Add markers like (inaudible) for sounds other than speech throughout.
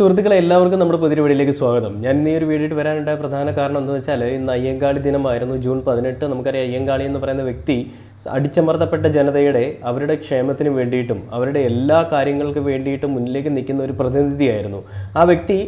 സുഹൃത്തുക്കളെ എല്ലാവർക്കും നമ്മുടെ പുതിയ വീഡിയോയിലേക്ക് സ്വാഗതം. ഞാൻ ഇന്ന് ഈ ഒരു വീഡിയോയിൽ വരാനുണ്ടായ പ്രധാന കാരണം എന്താണെന്ന് വെച്ചാൽ ഇന്ന് അയ്യങ്കാളി ദിനമായിരുന്നു. ജൂൺ പതിനെട്ട് നമുക്കറിയാം അയ്യങ്കാളി എന്ന് പറയുന്ന വ്യക്തി അടിച്ചമർത്തപ്പെട്ട ജനതയുടെ അവരുടെ ക്ഷേമത്തിന് വേണ്ടിയിട്ടും അവരുടെ എല്ലാ കാര്യങ്ങൾക്ക് വേണ്ടിയിട്ടും മുന്നിലേക്ക് നിൽക്കുന്ന ഒരു പ്രതിനിധിയായിരുന്നു. ആ വ്യക്തി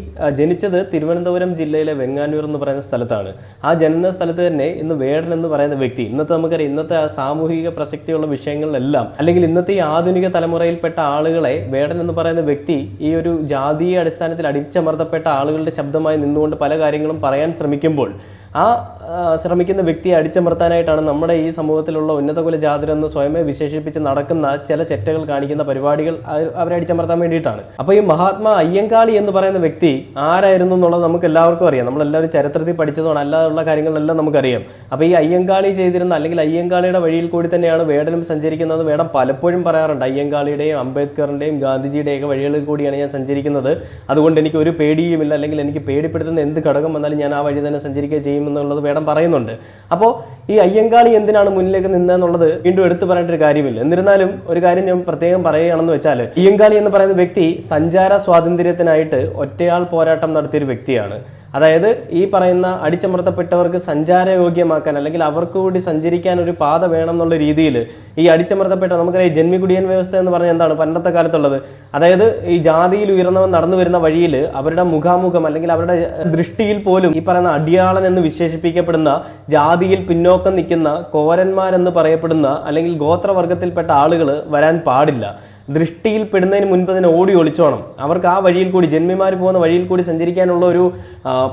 ജനിച്ചത് തിരുവനന്തപുരം ജില്ലയിലെ വെങ്ങാനൂർ എന്ന് പറയുന്ന സ്ഥലത്താണ്. ആ ജനന സ്ഥലത്ത് തന്നെ ഇന്ന് വേടൻ എന്ന് പറയുന്ന വ്യക്തി ഇന്നത്തെ നമുക്കറിയാം ഇന്നത്തെ സാമൂഹിക പ്രസക്തിയുള്ള വിഷയങ്ങളിലെല്ലാം അല്ലെങ്കിൽ ഇന്നത്തെ ഈ ആധുനിക തലമുറയിൽപ്പെട്ട ആളുകളെ വേടൻ എന്ന് പറയുന്ന വ്യക്തി ഈ ഒരു ജാതീയ അടിസ്ഥാനത്തിൽ അടിച്ചമർത്തപ്പെട്ട ആളുകളുടെ ശബ്ദമായി നിന്നുകൊണ്ട് പല കാര്യങ്ങളും പറയാൻ ശ്രമിക്കുമ്പോൾ ആ ശ്രമിക്കുന്ന വ്യക്തിയെ അടിച്ചമർത്താനായിട്ടാണ് നമ്മുടെ ഈ സമൂഹത്തിലുള്ള ഉന്നതകുല ജാതിരെന്ന് സ്വയമേ വിശേഷിപ്പിച്ച് നടക്കുന്ന ചില ചെറ്റകൾ കാണിക്കുന്ന പരിപാടികൾ അവ- അവരെ അടിച്ചമർത്താൻ വേണ്ടിയിട്ടാണ്. അപ്പോൾ ഈ മഹാത്മാ അയ്യങ്കാളി എന്ന് പറയുന്ന വ്യക്തി ആരായിരുന്നു എന്നുള്ളത് നമുക്ക് എല്ലാവർക്കും അറിയാം. നമ്മളെല്ലാവരും ചരിത്രത്തിൽ പഠിച്ചതാണ് അല്ലാതുള്ള കാര്യങ്ങളെല്ലാം നമുക്കറിയാം. അപ്പോൾ ഈ അയ്യങ്കാളി ചെയ്തിരുന്ന അല്ലെങ്കിൽ അയ്യങ്കാളിയുടെ വഴിയിൽ കൂടി തന്നെയാണ് വേടനും സഞ്ചരിക്കുന്നത് വേടം പലപ്പോഴും പറയാറുണ്ട്. അയ്യങ്കാളിയുടെയും അംബേദ്കറിന്റെയും ഗാന്ധിജിയുടെയൊക്കെ വഴികളിൽ കൂടിയാണ് ഞാൻ സഞ്ചരിക്കുന്നത്. അതുകൊണ്ട് എനിക്ക് ഒരു പേടിയുമില്ല. അല്ലെങ്കിൽ എനിക്ക് പേടിപ്പെടുത്തുന്ന എന്ത് ഘടകം വന്നാലും ഞാൻ ആ വഴി തന്നെ സഞ്ചരിക്കുക ചെയ്യുമെന്നുള്ളത് വേടം പറയുന്നുണ്ട്. അപ്പോൾ ഈ അയ്യങ്കാളി എന്തിനാണ് മുന്നിലേക്ക് നിന്നതെന്നുള്ളത് വീണ്ടും എടുത്തു പറയേണ്ട ഒരു കാര്യമില്ല. എന്നിരുന്നാലും ഒരു കാര്യം ഞാൻ പ്രത്യേകം പറയുകയാണെന്ന് വെച്ചാൽ അയ്യങ്കാളി എന്ന് പറയുന്ന വ്യക്തി സഞ്ചാര സ്വാതന്ത്ര്യത്തിനായിട്ട് ഒറ്റയാൾ പോരാട്ടം നടത്തിയൊരു വ്യക്തിയാണ്. അതായത് ഈ പറയുന്ന അടിച്ചമർത്തപ്പെട്ടവർക്ക് സഞ്ചാരയോഗ്യമാക്കാൻ അല്ലെങ്കിൽ അവർക്ക് കൂടി സഞ്ചരിക്കാൻ ഒരു പാത വേണം എന്നുള്ള രീതിയിൽ ഈ അടിച്ചമർത്തപ്പെട്ട നമുക്കറിയാം ജന്മികുടിയൻ വ്യവസ്ഥ എന്ന് പറഞ്ഞാൽ എന്താണ്? പണ്ടത്തെ കാലത്തുള്ളത്. അതായത് ഈ ജാതിയിൽ ഉയർന്നവൻ നടന്നു വരുന്ന വഴിയിൽ അവരുടെ മുഖാമുഖം അല്ലെങ്കിൽ അവരുടെ ദൃഷ്ടിയിൽ പോലും ഈ പറയുന്ന അടിയാളൻ എന്ന് വിശേഷിപ്പിക്കപ്പെടുന്ന ജാതിയിൽ പിന്നോക്കം നിൽക്കുന്ന കോരന്മാരെന്ന് പറയപ്പെടുന്ന അല്ലെങ്കിൽ ഗോത്രവർഗത്തിൽപ്പെട്ട ആളുകൾ വരാൻ പാടില്ല. ദൃഷ്ടിയിൽ പെടുന്നതിന് മുൻപ് തന്നെ ഓടി ഒളിച്ചോണം. അവർക്ക് ആ വഴിയിൽ കൂടി ജന്മിമാർ പോകുന്ന വഴിയിൽ കൂടി സഞ്ചരിക്കാനുള്ള ഒരു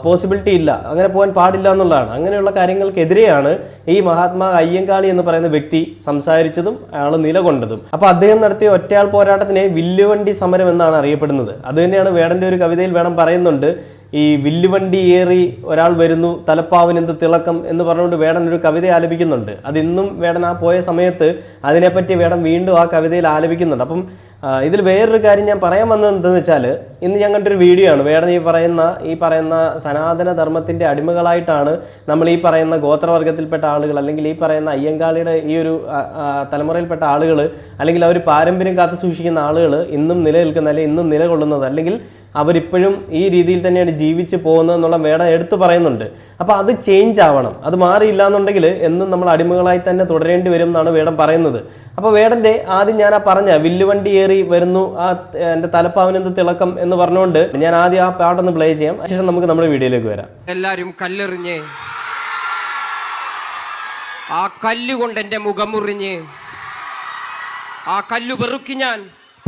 പോസിബിലിറ്റി ഇല്ല. അങ്ങനെ പോകാൻ പാടില്ല എന്നുള്ളതാണ്. അങ്ങനെയുള്ള കാര്യങ്ങൾക്കെതിരെയാണ് ഈ മഹാത്മാ അയ്യങ്കാളി എന്ന് പറയുന്ന വ്യക്തി സംസാരിച്ചതും അയാൾ നിലകൊണ്ടതും. അപ്പോൾ അദ്ദേഹം നടത്തിയ ഒറ്റയാൾ പോരാട്ടത്തിനെ വില്ലുവണ്ടി സമരം എന്നാണ് അറിയപ്പെടുന്നത്. അത് തന്നെയാണ് വേടന്റെ ഒരു കവിതയിൽ വേണം പറയുന്നുണ്ട്. ഈ വില്ലുവണ്ടി ഏറി ഒരാൾ വരുന്നു തലപ്പാവിനെന്ത് തിളക്കം എന്ന് പറഞ്ഞുകൊണ്ട് വേടൻ ഒരു കവിത ആലപിക്കുന്നുണ്ട്. അതിന്നും വേടൻ ആ പോയ സമയത്ത് അതിനെപ്പറ്റി വേടൻ വീണ്ടും ആ കവിതയിൽ ആലപിക്കുന്നുണ്ട്. അപ്പം ഇതിൽ വേറൊരു കാര്യം ഞാൻ പറയാൻ വന്നത് എന്താണെന്ന് വെച്ചാൽ ഇന്ന് ഞാൻ കണ്ടൊരു വീഡിയോ ആണ്. വേടൻ ഈ പറയുന്ന ഈ പറയുന്ന സനാതന ധർമ്മത്തിന്റെ അടിമകളായിട്ടാണ് നമ്മൾ ഈ പറയുന്ന ഗോത്രവർഗത്തിൽപ്പെട്ട ആളുകൾ അല്ലെങ്കിൽ ഈ പറയുന്ന അയ്യങ്കാളിയുടെ ഈ ഒരു തലമുറയിൽപ്പെട്ട ആളുകൾ അല്ലെങ്കിൽ അവർ പാരമ്പര്യം കാത്തു സൂക്ഷിക്കുന്ന ആളുകൾ ഇന്നും നിലനിൽക്കുന്ന അല്ലെങ്കിൽ ഇന്നും നിലകൊള്ളുന്നത് അല്ലെങ്കിൽ അവരിപ്പോഴും ഈ രീതിയിൽ തന്നെയാണ് ജീവിച്ച് പോകുന്നത് എന്നുള്ള വേട എടുത്തു പറയുന്നുണ്ട്. അപ്പോൾ അത് ചേഞ്ച് ആവണം. അത് മാറിയില്ല എന്നുണ്ടെങ്കിൽ എന്നും നമ്മൾ അടിമകളായി തന്നെ തുടരേണ്ടി വരും എന്നാണ് വേടം പറയുന്നത്. അപ്പോൾ വേടന്റെ ആദ്യം ഞാൻ ആ പറഞ്ഞ വില്ലുവണ്ടി ഏറി വരുന്നു ആ എന്റെ തലപ്പാവിനെന്ത് തിളക്കം എന്ന് പറഞ്ഞുകൊണ്ട് ഞാൻ ആദ്യം ആ പാട്ടൊന്ന് പ്ലേ ചെയ്യാം. ശേഷം നമുക്ക് നമ്മുടെ വീഡിയോയിലേക്ക് വരാം. എല്ലാവരും കല്ലെറിഞ്ഞ്. ആ കല്ലുകൊണ്ട് എന്റെ മുഖം മുറിഞ്ഞ്. ആ കല്ലു വെറുക്കി ഞാൻ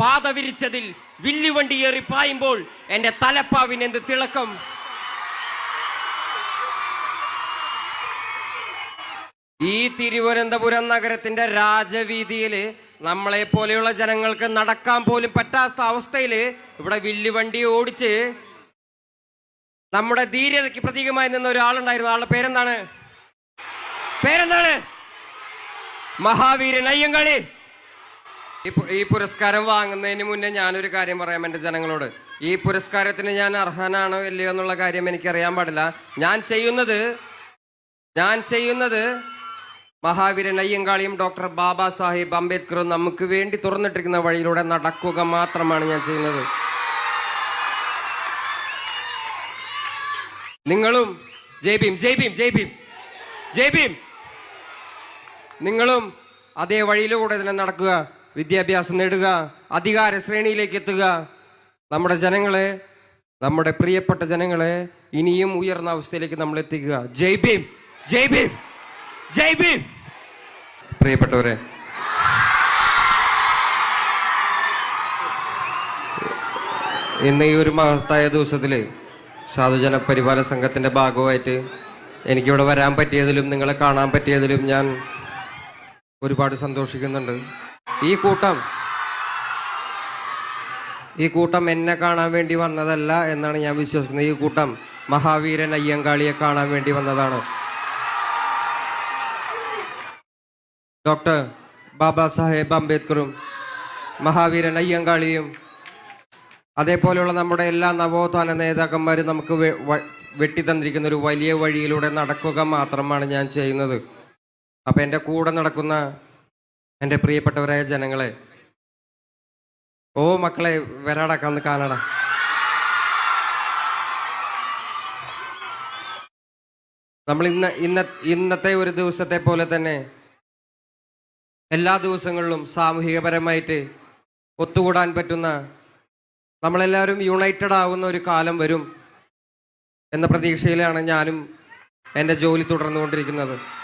പാത വിരിച്ചതിൽ വില്ലുവണ്ടി ഏറി പായുമ്പോൾ എന്റെ തലപ്പാവിന് എന്ത് തിളക്കം? ഈ തിരുവനന്തപുരം നഗരത്തിന്റെ രാജവീതിയിൽ നമ്മളെ പോലെയുള്ള ജനങ്ങൾക്ക് നടക്കാൻ പോലും പറ്റാത്ത അവസ്ഥയിൽ ഇവിടെ വില്ലുവണ്ടി ഓടിച്ച് നമ്മുടെ ധീരതയ്ക്ക് പ്രതീകമായി നിന്ന ഒരാളുണ്ടായിരുന്നു. ആളുടെ പേരെന്താണ്? പേരെന്താണ്? മഹാവീരൻ അയ്യങ്കാളി. ഈ പുരസ്കാരം വാങ്ങുന്നതിന് മുന്നേ ഞാനൊരു കാര്യം പറയാം എന്റെ ജനങ്ങളോട്. ഈ പുരസ്കാരത്തിന് ഞാൻ അർഹനാണോ ഇല്ലയോ എന്നുള്ള കാര്യം എനിക്കറിയാൻ പാടില്ല. ഞാൻ ചെയ്യുന്നത് ഞാൻ ചെയ്യുന്നത് മഹാവീരൻ അയ്യങ്കാളിയും ഡോക്ടർ ബാബാ സാഹിബ് അംബേദ്കറും നമുക്ക് വേണ്ടി തുറന്നിട്ടിരിക്കുന്ന വഴിയിലൂടെ നടക്കുക മാത്രമാണ് ഞാൻ ചെയ്യുന്നത്. നിങ്ങളും ജയ് ഭീം ജയ് ഭീം ജയ് ഭീം ജയ് ഭീം. നിങ്ങളും അതേ വഴിയിലൂടെ തന്നെ നടക്കുക. വിദ്യാഭ്യാസം നേടുക അധികാര ശ്രേണിയിലേക്ക് എത്തുക. നമ്മുടെ ജനങ്ങളെ നമ്മുടെ പ്രിയപ്പെട്ട ജനങ്ങളെ ഇനിയും ഉയർന്ന അവസ്ഥയിലേക്ക് നമ്മൾ എത്തിക്കുക. ജയ് ഭീം ജയ് ഭീം ജയ് ഭീം. പ്രിയപ്പെട്ടവരെ ഇന്ന് ഈ ഒരു മഹത്തായ ദിവസത്തിൽ സാധുജന പരിപാലന സംഘത്തിന്റെ ഭാഗമായിട്ട് എനിക്കിവിടെ വരാൻ പറ്റിയതിലും നിങ്ങളെ കാണാൻ പറ്റിയതിലും ഞാൻ ഒരുപാട് സന്തോഷിക്കുന്നുണ്ട്. ഈ കൂട്ടം ഈ കൂട്ടം എന്നെ കാണാൻ വേണ്ടി വന്നതല്ല എന്നാണ് ഞാൻ വിശ്വസിക്കുന്നത്. ഈ കൂട്ടം മഹാവീരൻ അയ്യങ്കാളിയെ കാണാൻ വേണ്ടി വന്നതാണ്. ഡോക്ടർ ബാബാ സാഹേബ് അംബേദ്കറും മഹാവീരൻ അയ്യങ്കാളിയും അതേപോലെയുള്ള നമ്മുടെ എല്ലാ നവോത്ഥാന നേതാക്കന്മാരും നമുക്ക് വെട്ടിത്തന്നിരിക്കുന്ന ഒരു വലിയ വഴിയിലൂടെ നടക്കുക മാത്രമാണ് ഞാൻ ചെയ്യുന്നത്. അപ്പം എന്റെ കൂടെ നടക്കുന്ന എന്റെ പ്രിയപ്പെട്ടവരായ ജനങ്ങളെ. ഓ മക്കളെ വരാടാ കന്ന് കാണടാ നമ്മൾ ഇന്ന് ഇന്ന ഇന്നത്തെ ഒരു ദിവസത്തെ പോലെ തന്നെ എല്ലാ ദിവസങ്ങളിലും സാമൂഹികപരമായിട്ട് ഒത്തുകൂടാൻ പറ്റുന്ന നമ്മളെല്ലാവരും യുണൈറ്റഡ് ആവുന്ന ഒരു കാലം വരും എന്ന പ്രതീക്ഷയിലാണ് ഞാനും എന്റെ ജോലി തുടർന്നുകൊണ്ടിരിക്കുന്നത്.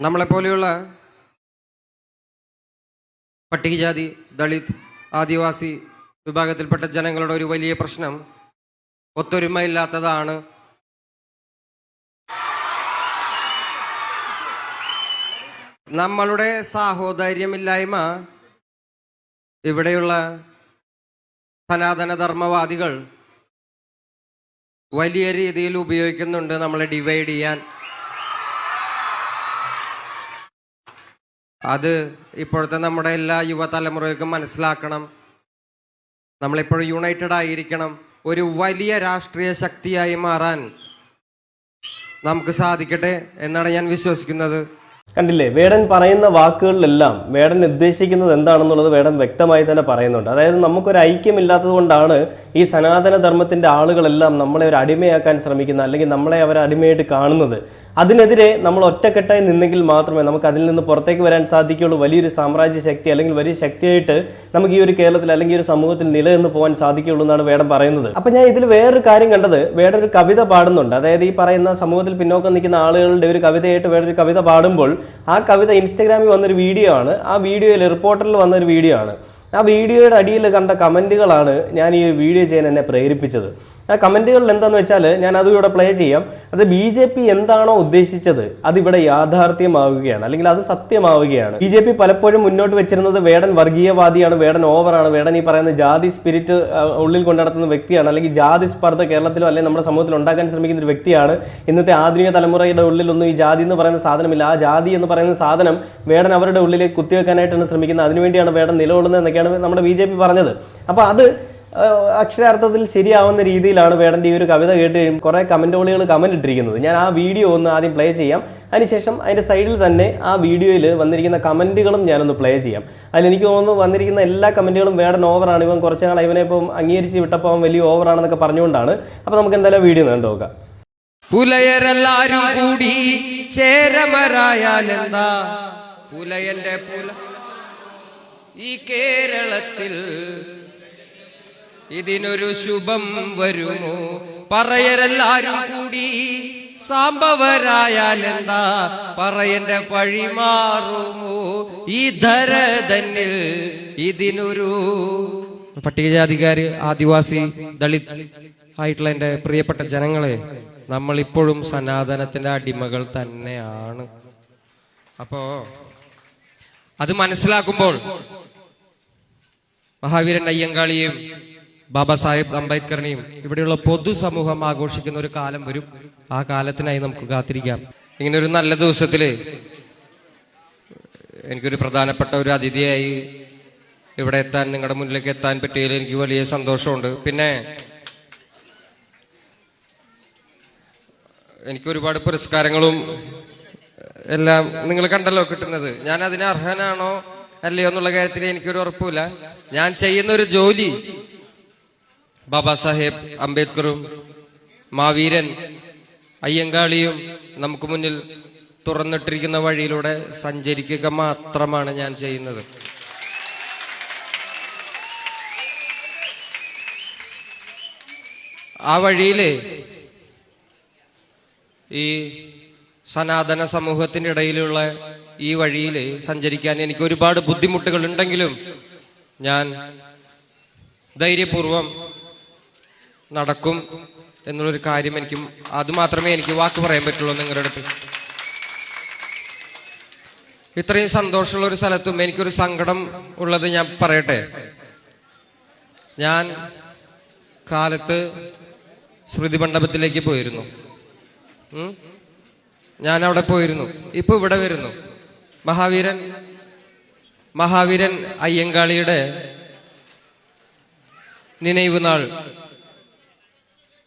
നമ്മളെപ്പോലെയുള്ള പട്ടികജാതി ദളിത് ആദിവാസി വിഭാഗത്തിൽപ്പെട്ട ജനങ്ങളുടെ ഒരു വലിയ പ്രശ്നം ഒത്തൊരുമയില്ലാത്തതാണ്. നമ്മളുടെ സാഹോദര്യമില്ലായ്മ ഇവിടെയുള്ള സനാതനധർമ്മവാദികൾ വലിയ രീതിയിൽ ഉപയോഗിക്കുന്നുണ്ട് നമ്മളെ ഡിവൈഡ് ചെയ്യാൻ. അത് ഇപ്പോഴത്തെ നമ്മുടെ എല്ലാ യുവതലമുറകൾക്കും മനസ്സിലാക്കണം. നമ്മളിപ്പോഴും യുണൈറ്റഡ് ആയിരിക്കണം. ഒരു വലിയ രാഷ്ട്രീയ ശക്തിയായി മാറാൻ നമുക്ക് സാധിക്കട്ടെ എന്നാണ് ഞാൻ വിശ്വസിക്കുന്നത്. കണ്ടില്ലേ വേടൻ പറയുന്ന വാക്കുകളിലെല്ലാം വേടൻ ഉദ്ദേശിക്കുന്നത് എന്താണെന്നുള്ളത് വേടൻ വ്യക്തമായി തന്നെ പറയുന്നുണ്ട്. അതായത് നമുക്കൊരു ഐക്യമില്ലാത്തത് കൊണ്ടാണ് ഈ സനാതന ധർമ്മത്തിന്റെ ആളുകളെല്ലാം നമ്മളെ ഒരു അടിമയാക്കാൻ ശ്രമിക്കുന്നത് അല്ലെങ്കിൽ നമ്മളെ അവർ അടിമയായിട്ട് കാണുന്നത്. അതിനെതിരെ നമ്മൾ ഒറ്റക്കെട്ടായി നിന്നെങ്കിൽ മാത്രമേ നമുക്ക് അതിൽ നിന്ന് പുറത്തേക്ക് വരാൻ സാധിക്കുകയുള്ളൂ. വലിയൊരു സാമ്രാജ്യ ശക്തി അല്ലെങ്കിൽ വലിയ ശക്തിയായിട്ട് നമുക്ക് ഈ ഒരു കേരളത്തിൽ അല്ലെങ്കിൽ ഒരു സമൂഹത്തിൽ നിലനിന്ന് പോകാൻ സാധിക്കുകയുള്ളൂ എന്നാണ് വേടം പറയുന്നത്. അപ്പൊ ഞാൻ ഇതിൽ വേറൊരു കാര്യം കണ്ടത് വേടൊരു കവിത പാടുന്നുണ്ട്. അതായത് ഈ പറയുന്ന സമൂഹത്തിൽ പിന്നോക്കം നിൽക്കുന്ന ആളുകളുടെ ഒരു കവിതയായിട്ട് വേറൊരു കവിത പാടുമ്പോൾ ആ കവിത ഇൻസ്റ്റഗ്രാമിൽ വന്നൊരു വീഡിയോ ആണ്. ആ വീഡിയോയിൽ റിപ്പോർട്ടറിൽ വന്നൊരു വീഡിയോ ആണ്. ആ വീഡിയോയുടെ അടിയിൽ കണ്ട കമന്റുകളാണ് ഞാൻ ഈ വീഡിയോ ചെയ്യാൻ എന്നെ പ്രേരിപ്പിച്ചത്. ആ കമന്റുകളിൽ എന്താന്ന് വെച്ചാൽ ഞാൻ അതും ഇവിടെ പ്ലേ ചെയ്യാം. അത് ബി ജെ പി എന്താണോ ഉദ്ദേശിച്ചത് അതിവിടെ യാഥാർത്ഥ്യമാവുകയാണ്. അല്ലെങ്കിൽ അത് സത്യമാവുകയാണ്. ബി ജെ പി പലപ്പോഴും മുന്നോട്ട് വെച്ചിരുന്നത് വേടൻ വർഗീയവാദിയാണ് വേടൻ ഓവറാണ് വേടൻ ഈ പറയുന്ന ജാതി സ്പിരിറ്റ് ഉള്ളിൽ കൊണ്ടുനടത്തുന്ന വ്യക്തിയാണ് അല്ലെങ്കിൽ ജാതി സ്പർദ്ധ കേരളത്തിലോ അല്ലെങ്കിൽ നമ്മുടെ സമൂഹത്തിൽ ഉണ്ടാക്കാൻ ശ്രമിക്കുന്ന ഒരു വ്യക്തിയാണ്. ഇന്നത്തെ ആധുനിക തലമുറയുടെ ഉള്ളിലൊന്നും ഈ ജാതി എന്ന് പറയുന്ന സാധനമില്ല. ആ ജാതി എന്ന് പറയുന്ന സാധനം വേടൻ അവരുടെ ഉള്ളിലേക്ക് കുത്തിവെക്കാനായിട്ടാണ് ശ്രമിക്കുന്നത്. അതിനുവേണ്ടിയാണ് വേടൻ നിലകൊള്ളുന്നത് എന്നൊക്കെയാണ് നമ്മുടെ ബി ജെ പി പറഞ്ഞത്. അപ്പോൾ അത് അക്ഷരാർത്ഥത്തിൽ ശരിയാവുന്ന രീതിയിലാണ് വേടന്റെ ഈ ഒരു കവിത കേട്ട് കുറേ കമന്റോളികൾ കമന്റ് ഇട്ടിരിക്കുന്നത്. ഞാൻ ആ വീഡിയോ ഒന്ന് ആദ്യം പ്ലേ ചെയ്യാം. അതിനുശേഷം അതിന്റെ സൈഡിൽ തന്നെ ആ വീഡിയോയിൽ വന്നിരിക്കുന്ന കമന്റുകളും ഞാനൊന്ന് പ്ലേ ചെയ്യാം. അതിൽ എനിക്ക് തോന്നുന്നു വന്നിരിക്കുന്ന എല്ലാ കമന്റുകളും വേടൻ ഓവറാണ്. ഇവൻ കുറച്ച് നാൾ ഇവനെ ഇപ്പം അംഗീകരിച്ച് വിട്ടപ്പോൾ അവൻ വലിയ ഓവറാണെന്നൊക്കെ പറഞ്ഞുകൊണ്ടാണ്. അപ്പോൾ നമുക്ക് എന്തായാലും വീഡിയോ കണ്ടു നോക്കാം. പുലയരെല്ലാരും കൂടി ചേരമരായാലെന്താ? പുലയന്റെ പുല ഈ കേരളത്തിൽ ഇതിനൊരു ശുഭം വരുമോ? പറയരെല്ലാരും കൂടി സാമ്പവരായാലെന്താ പറയന്റെ പഴി മാറുമോ? ഈ ധര തന്നിൽ ഇതിനൊരു പട്ടികജാതിക്കാര് ആദിവാസി ദളിത് ആയിട്ടുള്ള എന്റെ പ്രിയപ്പെട്ട ജനങ്ങളെ നമ്മൾ ഇപ്പോഴും സനാതനത്തിന്റെ അടിമകൾ തന്നെയാണ്. അപ്പോ അത് മനസ്സിലാക്കുമ്പോൾ മഹാവീരൻ അയ്യങ്കാളിയെയും ബാബാ സാഹിബ് അംബേദ്കറിനെയും ഇവിടെയുള്ള പൊതുസമൂഹം ആഘോഷിക്കുന്ന ഒരു കാലം വരും. ആ കാലത്തിനായി നമുക്ക് കാത്തിരിക്കാം. ഇങ്ങനെ ഒരു നല്ല ദിവസത്തിൽ എനിക്കൊരു പ്രധാനപ്പെട്ട ഒരു അതിഥിയായി ഇവിടെ എത്താൻ നിങ്ങളുടെ മുന്നിലേക്ക് എത്താൻ പറ്റിയതിൽ എനിക്ക് വലിയ സന്തോഷമുണ്ട്. പിന്നെ എനിക്ക് ഒരുപാട് പുരസ്കാരങ്ങളും എല്ലാം നിങ്ങൾ കണ്ടല്ലോ കിട്ടുന്നത്. ഞാൻ അതിന് അർഹനാണോ അല്ലയോ എന്നുള്ള കാര്യത്തിൽ എനിക്കൊരു ഉറപ്പില്ല ഞാൻ ചെയ്യുന്ന ഒരു ജോലി ബാബാ സാഹേബ് അംബേദ്കറും മാവീരൻ അയ്യങ്കാളിയും നമുക്ക് മുന്നിൽ തുറന്നിട്ടിരിക്കുന്ന വഴിയിലൂടെ സഞ്ചരിക്കുക മാത്രമാണ് ഞാൻ ചെയ്യുന്നത്. ആ വഴിയിൽ ഈ സനാതന സമൂഹത്തിന്റെ ഇടയിലുള്ള ഈ വഴിയിൽ സഞ്ചരിക്കാൻ എനിക്ക് ഒരുപാട് ബുദ്ധിമുട്ടുകൾ ഉണ്ടെങ്കിലും ഞാൻ ധൈര്യപൂർവം നടക്കും എന്നുള്ളൊരു കാര്യം എനിക്ക് അത് മാത്രമേ എനിക്ക് വാക്ക് പറയാൻ പറ്റുള്ളൂ നിങ്ങളുടെ അടുത്ത്. ഇത്രയും സന്തോഷമുള്ള ഒരു സ്ഥലത്തും എനിക്കൊരു സങ്കടം ഉള്ളത് ഞാൻ പറയട്ടെ. ഞാൻ കാലത്ത് സ്മൃതി മണ്ഡപത്തിലേക്ക് പോയിരുന്നു. ഞാൻ അവിടെ പോയിരുന്നു. ഇപ്പൊ ഇവിടെ വരുന്നു. മഹാവീരൻ മഹാവീരൻ അയ്യങ്കാളിയുടെ നാൾ.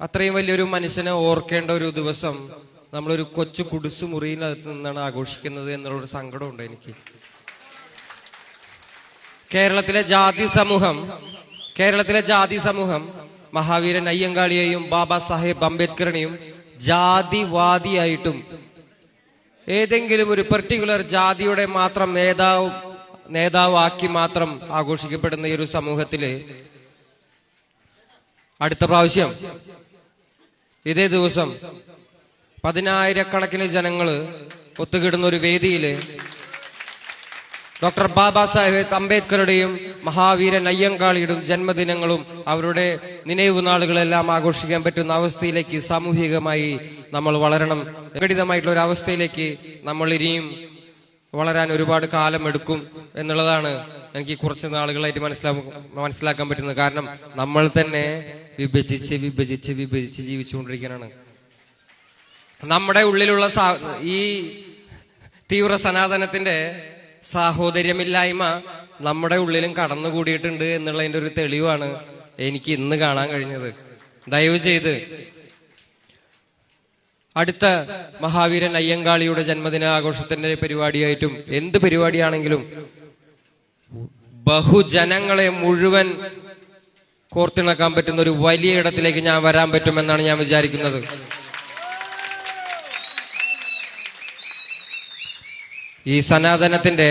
അത്രയും വലിയൊരു മനുഷ്യനെ ഓർക്കേണ്ട ഒരു ദിവസം നമ്മളൊരു കൊച്ചു കുടിസു മുറിയിനകത്ത് നിന്നാണ് ആഘോഷിക്കുന്നത് എന്നുള്ളൊരു സങ്കടമുണ്ട് എനിക്ക്. കേരളത്തിലെ ജാതി സമൂഹം കേരളത്തിലെ ജാതി സമൂഹം മഹാവീരൻ അയ്യങ്കാളിയെയും ബാബാ സാഹേബ് അംബേദ്കറിനെയും ജാതിവാദിയായിട്ടും ഏതെങ്കിലും ഒരു പെർട്ടിക്കുലർ ജാതിയുടെ മാത്രം നേതാവ് നേതാവാക്കി മാത്രം ആഘോഷിക്കപ്പെടുന്ന ഈ ഒരു സമൂഹത്തിൽ അടുത്ത പ്രാവശ്യം ഇതേ ദിവസം പതിനായിരക്കണക്കിന് ജനങ്ങൾ ഒത്തുകിടുന്ന ഒരു വേദിയിൽ ഡോക്ടർ ബാബാ സാഹേബ് അംബേദ്കറുടെയും മഹാവീരൻ അയ്യങ്കാളിയുടെയും ജന്മദിനങ്ങളും അവരുടെ നിனைவு നാളുകളെല്ലാം ആഘോഷിക്കാൻ പറ്റുന്ന അവസ്ഥയിലേക്ക് സാമൂഹികമായി നമ്മൾ വളരണം. ഘടിതമായിട്ടുള്ള ഒരു അവസ്ഥയിലേക്ക് നമ്മൾ ഇനിയും വളരാൻ ഒരുപാട് കാലം എടുക്കും എന്നുള്ളതാണ് എനിക്ക് കുറച്ച് നാളുകളായിട്ട് മനസ്സിലാക്കാൻ മനസ്സിലാക്കാൻ പറ്റുന്നത്. കാരണം നമ്മൾ തന്നെ വിഭജിച്ച് വിഭജിച്ച് വിഭജിച്ച് ജീവിച്ചുകൊണ്ടിരിക്കാനാണ്. നമ്മുടെ ഉള്ളിലുള്ള ഈ തീവ്ര സനാതനത്തിന്റെ സാഹോദര്യമില്ലായ്മ നമ്മുടെ ഉള്ളിലും കടന്നുകൂടിയിട്ടുണ്ട് എന്നുള്ളതിന്റെ ഒരു തെളിവാണ് എനിക്ക് ഇന്ന് കാണാൻ കഴിഞ്ഞത്. ദയവ് ചെയ്ത് അടുത്ത മഹാവീരൻ അയ്യങ്കാളിയുടെ ജന്മദിന ആഘോഷത്തിന്റെ പരിപാടിയായിട്ടും എന്ത് പരിപാടിയാണെങ്കിലും ബഹുജനങ്ങളെ മുഴുവൻ കോർത്തിണക്കാൻ പറ്റുന്ന ഒരു വലിയ ഇടത്തിലേക്ക് ഞാൻ വരാൻ പറ്റുമെന്നാണ് ഞാൻ വിചാരിക്കുന്നത്. ഈ സനാതനത്തിന്റെ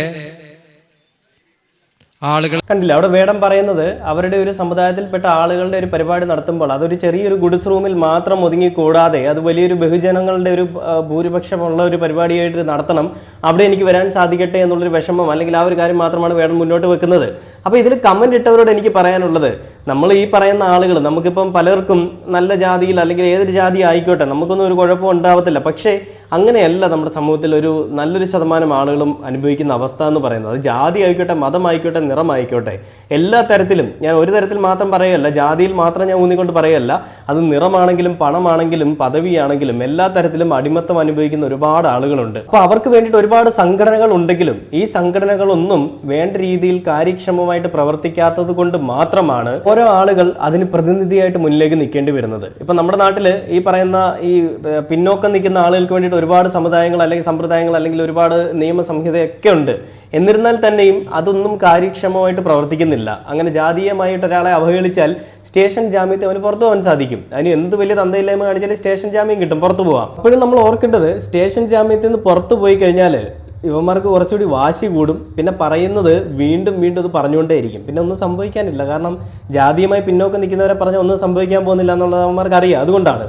ആളുകൾ കണ്ടില്ല? അവിടെ വേടം പറയുന്നത് അവരുടെ ഒരു സമുദായത്തിൽപ്പെട്ട ആളുകളുടെ ഒരു പരിപാടി നടത്തുമ്പോൾ അതൊരു ചെറിയൊരു ഗുഡ്സ് റൂമിൽ മാത്രം ഒതുങ്ങി കൂടാതെ അത് വലിയൊരു ബഹുജനങ്ങളുടെ ഒരു ഭൂരിപക്ഷമുള്ള ഒരു പരിപാടിയായിട്ട് നടത്തണം. അവിടെ എനിക്ക് വരാൻ സാധിക്കട്ടെ എന്നുള്ളൊരു വിഷമം അല്ലെങ്കിൽ ആ ഒരു കാര്യം മാത്രമാണ് വേടം മുന്നോട്ട് വെക്കുന്നത്. അപ്പോൾ ഇതിൽ കമന്റ് ഇട്ടവരോട് എനിക്ക് പറയാനുള്ളത് നമ്മൾ ഈ പറയുന്ന ആളുകൾ നമുക്കിപ്പം പലർക്കും നല്ല ജാതിയിൽ അല്ലെങ്കിൽ ഏതൊരു ജാതി ആയിക്കോട്ടെ നമുക്കൊന്നും ഒരു കുഴപ്പം ഉണ്ടാവത്തില്ല. പക്ഷേ അങ്ങനെയല്ല നമ്മുടെ സമൂഹത്തിൽ ഒരു നല്ലൊരു ശതമാനം ആളുകളും അനുഭവിക്കുന്ന അവസ്ഥ എന്ന് പറയുന്നത്. അത് ജാതി ആയിക്കോട്ടെ മതമായിക്കോട്ടെ നിറമായിക്കോട്ടെ എല്ലാ തരത്തിലും ഞാൻ ഒരു തരത്തിൽ മാത്രം പറയല്ല ജാതിയിൽ മാത്രം ഞാൻ ഊന്നിക്കൊണ്ട് പറയല്ല അത് നിറമാണെങ്കിലും പണമാണെങ്കിലും പദവിയാണെങ്കിലും എല്ലാ തരത്തിലും അടിമത്തം അനുഭവിക്കുന്ന ഒരുപാട് ആളുകളുണ്ട്. അപ്പോൾ അവർക്ക് വേണ്ടിയിട്ട് ഒരുപാട് സംഘടനകൾ ഉണ്ടെങ്കിലും ഈ സംഘടനകളൊന്നും വേണ്ട രീതിയിൽ കാര്യക്ഷമമായിട്ട് പ്രവർത്തിക്കാത്തത് കൊണ്ട് മാത്രമാണ് ഓരോ ആളുകൾ അതിന് പ്രതിനിധിയായിട്ട് മുന്നിലേക്ക് നിൽക്കേണ്ടി വരുന്നത്. ഇപ്പൊ നമ്മുടെ നാട്ടിൽ ഈ പറയുന്ന ഈ പിന്നോക്കം നിൽക്കുന്ന ആളുകൾക്ക് വേണ്ടിയിട്ട് ഒരുപാട് സമുദായങ്ങൾ അല്ലെങ്കിൽ സമ്പ്രദായങ്ങൾ അല്ലെങ്കിൽ ഒരുപാട് നിയമസംഹിതയൊക്കെ ഉണ്ട്. എന്നിരുന്നാൽ തന്നെയും അതൊന്നും കാര്യക്ഷമമായിട്ട് പ്രവർത്തിക്കുന്നില്ല. അങ്ങനെ ജാതീയമായിട്ട് ഒരാളെ അവഹേളിച്ചാൽ സ്റ്റേഷൻ ജാമ്യത്തെ അവന് പുറത്തു പോകാൻ സാധിക്കും. അതിന് എന്ത് വലിയ തന്തയില്ലായ്മ കാണിച്ചാലും സ്റ്റേഷൻ ജാമ്യം കിട്ടും പുറത്തു പോവാം. അപ്പോഴും നമ്മൾ ഓർക്കേണ്ടത് സ്റ്റേഷൻ ജാമ്യത്തിൽ നിന്ന് പുറത്തു പോയി കഴിഞ്ഞാൽ ഇവന്മാർക്ക് കുറച്ചുകൂടി വാശി കൂടും. പിന്നെ പറയുന്നത് വീണ്ടും വീണ്ടും ഇത് പറഞ്ഞുകൊണ്ടേയിരിക്കും. പിന്നെ ഒന്നും സംഭവിക്കാനില്ല. കാരണം ജാതീയമായി പിന്നോക്കം നിൽക്കുന്നവരെ പറഞ്ഞ ഒന്നും സംഭവിക്കാൻ പോകുന്നില്ല എന്നുള്ളത് അവന്മാർക്ക് അറിയാം അതുകൊണ്ടാണ്.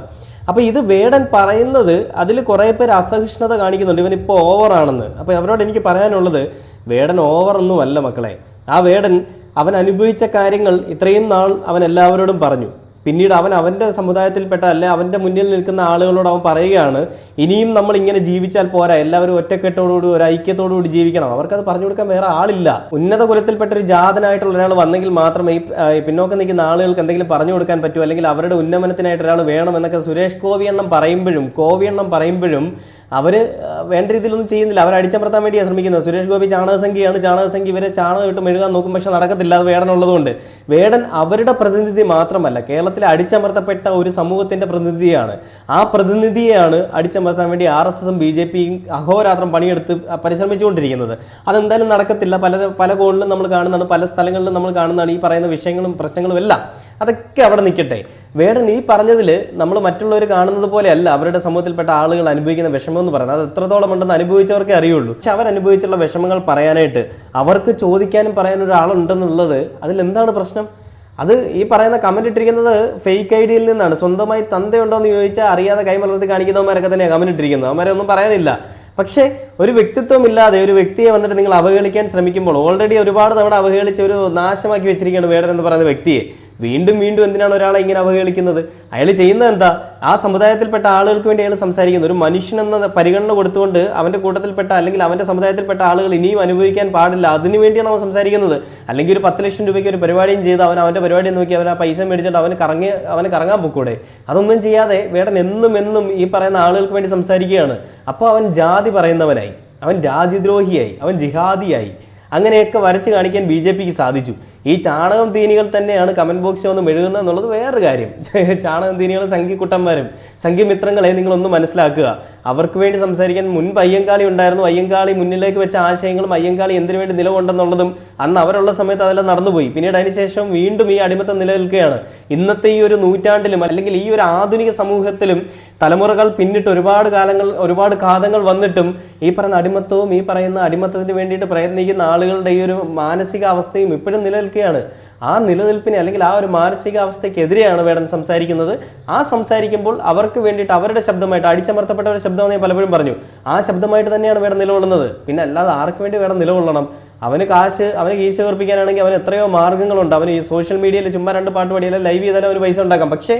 അപ്പോൾ ഇത് വേടൻ പറയുന്നത് അതിൽ കുറേ പേര് അസഹിഷ്ണുത കാണിക്കുന്നുണ്ട്. ഇവൻ ഇപ്പോൾ ഓവറാണെന്ന് അപ്പോൾ അവരോട് എനിക്ക് പറയാനുള്ളത് വേടൻ ഓവർ ഒന്നുമല്ല മക്കളെ. ആ വേടൻ അവൻ അനുഭവിച്ച കാര്യങ്ങൾ ഇത്രയും നാൾ അവൻ എല്ലാവരോടും പറഞ്ഞു. പിന്നീട് അവൻ അവന്റെ സമുദായത്തിൽപ്പെട്ട അല്ലെ അവന്റെ മുന്നിൽ നിൽക്കുന്ന ആളുകളോട് അവൻ പറയുകയാണ് ഇനിയും നമ്മൾ ഇങ്ങനെ ജീവിച്ചാൽ പോരാ എല്ലാവരും ഒറ്റക്കെട്ടോടുകൂടി ഒരു ഐക്യത്തോടുകൂടി ജീവിക്കണം. അവർക്കത് പറഞ്ഞു കൊടുക്കാൻ വേറെ ആളില്ല. ഉന്നത കുലത്തിൽപ്പെട്ട ഒരു ജാതനായിട്ടുള്ള ഒരാൾ വന്നെങ്കിൽ മാത്രമേ ഈ പിന്നോക്കം നിൽക്കുന്ന ആളുകൾക്ക് എന്തെങ്കിലും പറഞ്ഞു കൊടുക്കാൻ പറ്റൂ അല്ലെങ്കിൽ അവരുടെ ഉന്നമനത്തിനായിട്ട് ഒരാൾ വേണം എന്നൊക്കെ സുരേഷ് കോവിയെണ്ണം പറയുമ്പോഴും കോവിയെണ്ണം പറയുമ്പോഴും അവർ ആ, വേണ്ട രീതിയിലൊന്നും ചെയ്യുന്നില്ല. അവർ അടിച്ചമർത്താൻ വേണ്ടിയാണ് ശ്രമിക്കുന്നത്. സുരേഷ് ഗോപി ചാണകസംഖ്യയാണ് ചാണകസംഖ്യ ഇവരെ ചാണകം ഇട്ട് മെഴുകാൻ നോക്കും. പക്ഷെ നടക്കത്തില്ല. അത് വേടനുള്ളതുകൊണ്ട് വേടൻ അവരുടെ പ്രതിനിധി മാത്രമല്ല കേരളത്തിലെ അടിച്ചമർത്തപ്പെട്ട ഒരു സമൂഹത്തിന്റെ പ്രതിനിധിയാണ്. ആ പ്രതിനിധിയെയാണ് അടിച്ചമർത്താൻ വേണ്ടി ആർ എസ് എസും ബി ജെ പിയും അഹോരാത്രം പണിയെടുത്ത് പരിശ്രമിച്ചുകൊണ്ടിരിക്കുന്നത്. അതെന്തായാലും നടക്കത്തില്ല. പല പല കോണിലും നമ്മൾ കാണുന്നതാണ്. പല സ്ഥലങ്ങളിലും നമ്മൾ കാണുന്നതാണ് ഈ പറയുന്ന വിഷയങ്ങളും പ്രശ്നങ്ങളും എല്ലാം. അതൊക്കെ അവിടെ നിൽക്കട്ടെ. വേടൻ ഈ പറഞ്ഞതിൽ നമ്മൾ മറ്റുള്ളവർ കാണുന്നത് പോലെയല്ല. അവരുടെ സമൂഹത്തിൽപ്പെട്ട ആളുകൾ അനുഭവിക്കുന്ന വിഷമം എന്ന് പറയുന്നത്. അത് എത്രത്തോളം ഉണ്ടെന്ന് അനുഭവിച്ചവർക്കേ അറിയുള്ളൂ. പക്ഷെ അവരനുഭവിച്ചുള്ള വിഷമങ്ങൾ പറയാനായിട്ട് അവർക്ക് ചോദിക്കാനും പറയാനും ഒരാളുണ്ടെന്നുള്ളത് അതിലെന്താണ് പ്രശ്നം? അത് ഈ പറയുന്ന കമന്റ് ഇട്ടിരിക്കുന്നത് ഫേക്ക് ഐ ഡിയിൽ നിന്നാണ്. സ്വന്തമായി തന്തയുണ്ടോ എന്ന് ചോദിച്ചാൽ അറിയാതെ കൈമലർത്തി കാണിക്കുന്നവന്മാരൊക്കെ തന്നെയാണ് കമന്റ് ഇട്ടിരിക്കുന്നത്. അവന്മാരെ ഒന്നും പറയാനില്ല. പക്ഷേ ഒരു വ്യക്തിത്വം ഇല്ലാതെ ഒരു വ്യക്തിയെ വന്നിട്ട് നിങ്ങൾ അവഹേളിക്കാൻ ശ്രമിക്കുമ്പോൾ ഓൾറെഡി ഒരുപാട് തവണ അവഹേളിച്ച് ഒരു നാശമാക്കി വെച്ചിരിക്കുകയാണ് വേടൻ എന്ന് പറയുന്ന വ്യക്തിയെ. വീണ്ടും വീണ്ടും എന്തിനാണ് ഒരാളെ ഇങ്ങനെ അവഹേളിക്കുന്നത്? അയാൾ ചെയ്യുന്നത് എന്താ? ആ സമുദായത്തിൽപ്പെട്ട ആളുകൾക്ക് വേണ്ടി അയാൾ സംസാരിക്കുന്നത്. ഒരു മനുഷ്യൻ എന്ന പരിഗണന കൊടുത്തുകൊണ്ട് അവന്റെ കൂട്ടത്തിൽപ്പെട്ട അല്ലെങ്കിൽ അവന്റെ സമുദായത്തിൽപ്പെട്ട ആളുകൾ ഇനിയും അനുഭവിക്കാൻ പാടില്ല. അതിനു വേണ്ടിയാണ് അവൻ സംസാരിക്കുന്നത്. അല്ലെങ്കിൽ ഒരു പത്ത് ലക്ഷം രൂപയ്ക്ക് ഒരു പരിപാടിയും ചെയ്ത് അവൻ അവന്റെ പരിപാടി നോക്കി അവൻ ആ പൈസ മേടിച്ചിട്ട് അവൻ കറങ്ങി അവന് കറങ്ങാൻ പൊക്കൂടെ. അതൊന്നും ചെയ്യാതെ വേടൻ എന്നും എന്നും ഈ പറയുന്ന ആളുകൾക്ക് വേണ്ടി സംസാരിക്കുകയാണ്. അപ്പോൾ അവൻ ജാതി പറയുന്നവനായി. അവൻ രാജ്യദ്രോഹിയായി. അവൻ ജിഹാദിയായി. അങ്ങനെയൊക്കെ വരച്ച് കാണിക്കാൻ ബി ജെ പിക്ക് സാധിച്ചു. ഈ ചാണകം തീനികൾ തന്നെയാണ് കമന്റ് ബോക്സിൽ വന്ന് മെഴുകുന്നത് എന്നുള്ളത് വേറൊരു കാര്യം. (laughs) ചാണകം തീനികളും സംഘിക്കുട്ടന്മാരും സംഘിമിത്രങ്ങളെ നിങ്ങളൊന്ന് മനസ്സിലാക്കുക. അവർക്ക് വേണ്ടി സംസാരിക്കാൻ മുൻപ് അയ്യങ്കാളി ഉണ്ടായിരുന്നു. അയ്യങ്കാളി മുന്നിലേക്ക് വെച്ച ആശയങ്ങളും അയ്യങ്കാളി എന്തിനു വേണ്ടി നിലകൊണ്ടെന്നുള്ളതും അന്ന് അവരുള്ള സമയത്ത് അതെല്ലാം നടന്നുപോയി. പിന്നീട് അതിനുശേഷം വീണ്ടും ഈ അടിമത്തം നിലനിൽക്കുകയാണ്. ഇന്നത്തെ ഈ ഒരു നൂറ്റാണ്ടിലും അല്ലെങ്കിൽ ഈ ഒരു ആധുനിക സമൂഹത്തിലും തലമുറകൾ പിന്നിട്ട് ഒരുപാട് കാലങ്ങൾ ഒരുപാട് കാതങ്ങൾ വന്നിട്ടും ഈ പറയുന്ന അടിമത്തവും ഈ പറയുന്ന അടിമത്തത്തിന് വേണ്ടിയിട്ട് പ്രയത്നിക്കുന്ന ആളുകളുടെ ഈ ഒരു മാനസികാവസ്ഥയും ഇപ്പോഴും നിലനിൽക്കുകയാണ്. ആ നിലനിൽപ്പിനെ അല്ലെങ്കിൽ ആ ഒരു മാനസികാവസ്ഥയ്ക്കെതിരെയാണ് വേടൻ സംസാരിക്കുന്നത്. ആ സംസാരിക്കുമ്പോൾ അവർക്ക് വേണ്ടിയിട്ട് അവരുടെ ശബ്ദമായിട്ട് അടിച്ചമർത്തപ്പെട്ടവരുടെ ശബ്ദം ഞാൻ പലപ്പോഴും പറഞ്ഞു. ആ ശബ്ദമായിട്ട് തന്നെയാണ് വേടൻ നിലകൊള്ളുന്നത്. പിന്നെ അല്ലാതെ ആർക്ക് വേണ്ടി വേടൻ നിലകൊള്ളണം? അവന് കാശ് അവന് കീശ ഉറപ്പിക്കാനാണെങ്കിൽ അവന് എത്രയോ മാർഗങ്ങളുണ്ട്. അവന് ഈ സോഷ്യൽ മീഡിയയിൽ ചുമ്മാ രണ്ട് പാട്ട് പാടിയാലും ലൈവ് ചെയ്താലും അവന് പൈസ ഉണ്ടാക്കാം. പക്ഷേ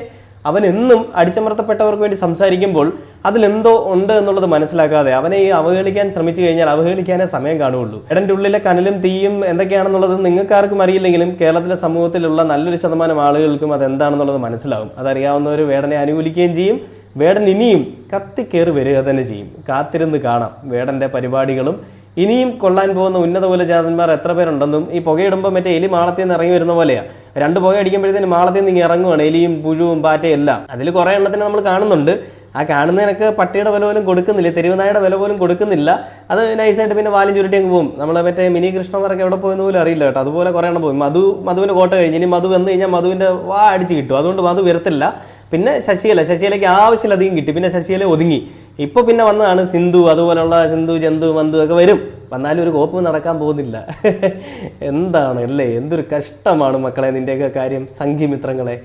അവൻ എന്നും അടിച്ചമർത്തപ്പെട്ടവർക്ക് വേണ്ടി സംസാരിക്കുമ്പോൾ അതിലെന്തോ ഉണ്ട് എന്നുള്ളത് മനസ്സിലാക്കാതെ അവനെ ഈ അവഹേളിക്കാൻ ശ്രമിച്ചു കഴിഞ്ഞാൽ അവഹേളിക്കാനേ സമയം കാണുകയുള്ളൂ. എടന്റെ ഉള്ളിലെ കനലും തീയും എന്തൊക്കെയാണെന്നുള്ളത് നിങ്ങൾക്കാർക്കും അറിയില്ലെങ്കിലും കേരളത്തിലെ സമൂഹത്തിലുള്ള നല്ലൊരു ശതമാനം ആളുകൾക്കും അതെന്താണെന്നുള്ളത് മനസ്സിലാവും. അതറിയാവുന്നവർ വേടനെ അനുകൂലിക്കുകയും ചെയ്യും. വേടൻ ഇനിയും കത്തിക്കേറി വരിക തന്നെ ചെയ്യും. കാത്തിരുന്ന് കാണാം. വേടന്റെ പരിപാടികളും ഇനിയും കൊള്ളാൻ പോകുന്ന ഉന്നത കുലജാതന്മാർ എത്ര പേരുണ്ടെന്നും ഈ പുകയിടുമ്പോൾ മറ്റേ എലി മാളത്തിൽ നിന്ന് ഇറങ്ങി വരുന്ന പോലെയാണ് രണ്ട് പുക അടിക്കുമ്പോഴത്തേന് മാളത്തിൽ നിന്ന് ഇറങ്ങുവാണ്. എലിയും പുഴുവും പാറ്റയും എല്ലാം. അതിൽ കുറേ എണ്ണത്തിന് നമ്മൾ കാണുന്നുണ്ട്. ആ കാണുന്നതിനൊക്കെ പട്ടിയുടെ വില പോലും കൊടുക്കുന്നില്ല. തെരുവുനായുടെ വില പോലും കൊടുക്കുന്നില്ല. അത് നൈസായിട്ട് പിന്നെ വാലും ചുരുട്ടി അങ്ങ് പോകും നമ്മളെ മറ്റേ മിനി കൃഷ്ണന്മാരൊക്കെ എവിടെ പോയെന്ന് പോലും അറിയില്ല കേട്ടോ. അതുപോലെ കുറേ എണ്ണം പോകും മധു മധുവിന്റെ കോട്ട കഴിഞ്ഞ് ഇനി മധു വന്നു കഴിഞ്ഞാൽ മധുവിന്റെ വാ അടിച്ച് കിട്ടും. അതുകൊണ്ട് മധു വരത്തില്ല. പിന്നെ ശശികല ശശികലയ്ക്ക് ആവശ്യമിലധികം കിട്ടി. പിന്നെ ശശികല ഒതുങ്ങി. ഇപ്പോൾ പിന്നെ വന്നതാണ് സിന്ധു അതുപോലുള്ള സിന്ധു ജന്തു മന്തു ഒക്കെ വരും. വന്നാലും ഒരു കോപ്പ് നടക്കാൻ പോകുന്നില്ല. (laughs) എന്താണ് അല്ലേ? എന്തൊരു കഷ്ടമാണ് മക്കളെ നിന്റെയൊക്കെ കാര്യം സംഘിമിത്രങ്ങളെ